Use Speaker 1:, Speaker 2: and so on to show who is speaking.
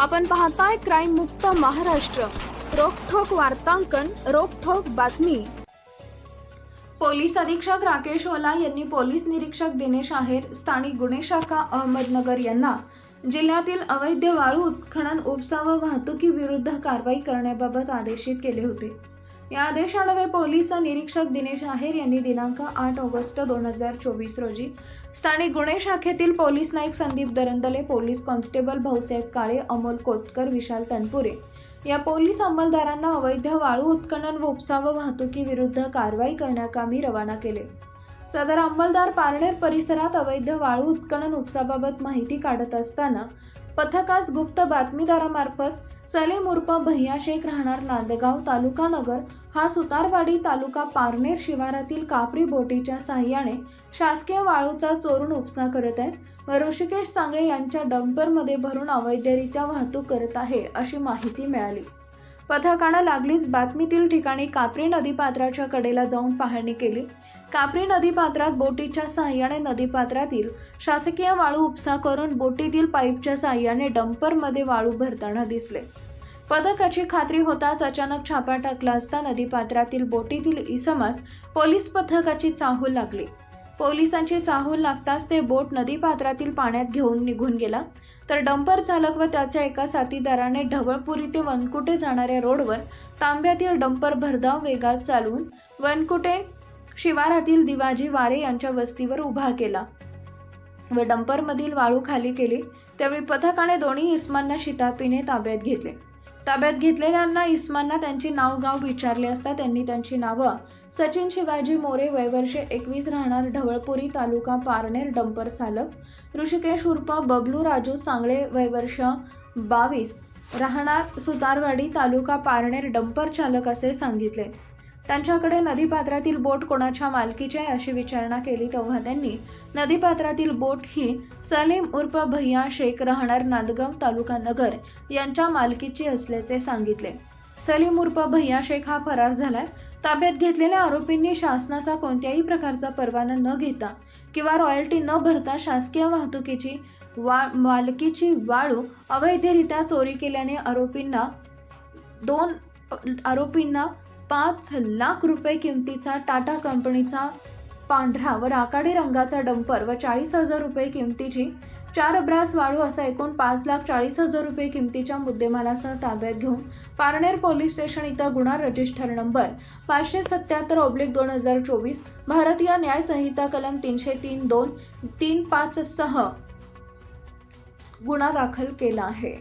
Speaker 1: आपण पाहताय क्राईम मुक्त महाराष्ट्र. रोखोक वार्तांकन रोखोक बातमी. पोलीस अधीक्षक राकेश ओला यांनी पोलीस निरीक्षक दिनेश आहेर स्थानिक गुन्हे शाखा अहमदनगर यांना जिल्ह्यातील अवैध वाळू उत्खनन उपसा व वाहतुकीविरुद्ध कारवाई करण्याबाबत आदेशित केले होते. या आदेशान्वये पोलीस निरीक्षक दिनेश आहेर यांनी दिनांक आठ ऑगस्ट दोन हजार चोवीस रोजी स्थानिक गुन्हे शाखेतील police Naik Sandeep Darandale police constable Bhausaheb Kale Amol Kotkar Vishal Tanpure या पोलीस अंमलदारांना अवैध वाळू उत्खनन व व वाहतुकीविरुद्ध कारवाई करण्याकामी रवाना केले. सदर अंमलदार पारनेर परिसरात अवैध वाळू उत्खनन उपसाबाबत माहिती काढत असताना पथकास गुप्त बातमीदारामार्फत सलीम उर्फ भैया शेख राहणार नांदगाव तालुका नगर. हा सुतारवाडी तालुका पारनेर शिवारातील कापरी बोटीच्या साह्याने शासकीय वाळूचा चोरून उपसा करत आहे ऋषिकेश सांगळे यांच्या डंपरमध्ये भरून अवैधरित्या वाहतूक करत आहे अशी माहिती मिळाली. पथकानं लागलीच बातमीतील ठिकाणी कापरी नदीपात्राच्या कडेला जाऊन पाहणी केली. कापरी नदीपात्रात बोटीच्या साह्याने नदीपात्रातील शासकीय वाळू उपसा करून बोटीतील पाईपच्या साह्याने डंपरमध्ये वाळू भरताना दिसले. पथकाची खात्री होताच अचानक छापा टाकला असता नदीपात्रातील बोटीतील इसमास पोलीस पथकाची चाहूल लागली. पोलिसांची चाहूल लागताच ते बोट नदीपात्रातील पाण्यात घेऊन निघून गेला. तर डंपर चालक व त्याच्या एका साथीदाराने ढवळपुरी ते वनकुटे जाणाऱ्या रोडवर तांब्यातील डंपर भरधाव वेगात चालवून वनकुटे शिवारातील दिवाजी वारे यांच्या वस्तीवर उभा केला व डंपरमधील वाळू खाली केली. त्यावेळी पथकाने दोन्ही इस्मांना शितापीने ताब्यात घेतले. ताब्यात घेतलेल्यांना इस्मांना त्यांची नाव गाव विचारले असता त्यांनी त्यांची नावं. सचिन शिवाजी मोरे वयवर्षे एकवीस राहणार ढवळपुरी तालुका पारनेर डंपर चालक. ऋषिकेश उर्फ बबलू राजू सांगळे वयवर्ष बावीस. राहणार सुतारवाडी तालुका पारनेर डंपर चालक असे सांगितले. त्यांच्याकडे नदीपात्रातील बोट कोणाच्या मालकीची आहे अशी विचारणा केली तेव्हा त्यांनी नदीपात्रातील बोट ही सलीम उर्फ भैया शेख राहणार नांदगाव तालुका नगर यांच्या मालकीची असल्याचे सांगितले. सलीम उर्फ भैया शेख हा फरार झालाय. ताब्यात घेतलेल्या आरोपींनी शासनाचा कोणत्याही प्रकारचा परवाना न घेता किंवा रॉयल्टी न भरता शासकीय वाहतुकीची वा मालकीची वाळू अवैधरित्या चोरी केल्याने आरोपींना दोन आरोपींना पाच लाख रुपये किमतीचा टाटा कंपनीचा पांढरा व राखाडी रंगाचा डंपर व चाळीस हजार रुपये किमतीची चार ब्रास वाळू असा एकूण पाच लाख चाळीस हजार रुपये किमतीच्या मुद्देमालासह ताब्यात घेऊन पारनेर पोलीस स्टेशन इथं गुन्हा रजिस्टर नंबर पाचशे सत्याहत्तर ऑब्लिक दोन हजार चोवीस भारतीय न्याय संहिता कलम तीनशे तीन दोन तीन पाच सह गुन्हा दाखल केला आहे.